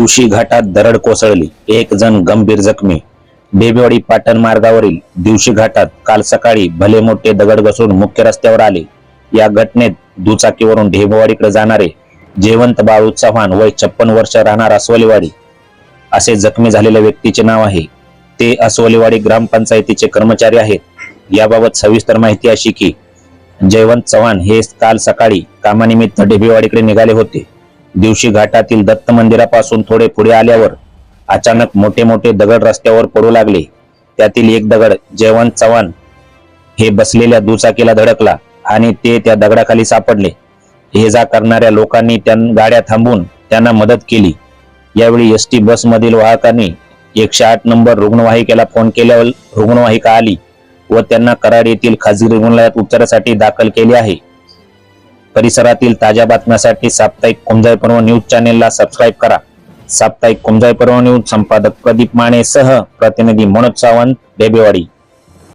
तुशी घाटात दरड कोसळली. एक जण गंभीर जखमी. बेबेवाडी पाटण मार्गावरील दिवशी घाटात काल सकाळी भले मोठे दगड घसरून मुख्य रस्त्यावर आले. या घटनेत दुचाकीवरून ढेबेवाडीकडे जाणारे जयवंत बाळू चव्हाण वय छप्पन वर्ष राहणार अस्वलीवाडी असे जखमी झालेल्या व्यक्तीचे नाव आहे. ते अस्वलीवाडी ग्रामपंचायतीचे कर्मचारी आहेत. याबाबत सविस्तर माहिती अशी की जयवंत चव्हाण हे काल सकाळी कामानिमित्त ढेबेवाडीकडे निघाले होते. दिवशी घाटातील दत्त मंदिरापासून थोडे पुढे आल्यावर अचानक मोठे मोठे दगड रस्त्यावर पडू लागले. त्यातील एक दगड जयवंत चव्हाण हे बसलेल्या दुचाकीला धडकला आणि ते त्या दगडाखाली सापडले. हे जा करणाऱ्या लोकांनी त्या गाड्या थांबून त्यांना मदत केली. यावेळी एस टी बस मधील वाहकांनी एकशे आठ नंबर रुग्णवाहिकेला फोन केल्यावर रुग्णवाहिका आली व त्यांना कराड येथील खाजगी रुग्णालयात उपचारासाठी दाखल केले आहे. परिसरातील ताज्या बातम्यांसाठी साप्ताहिक कुंजाई पर्व न्यूज चॅनेलला सबस्क्राईब करा. साप्ताहिक कुंजाई पर्व न्यूज संपादक प्रदीप माने सह प्रतिनिधी मनोज सावंत डेबेवाडी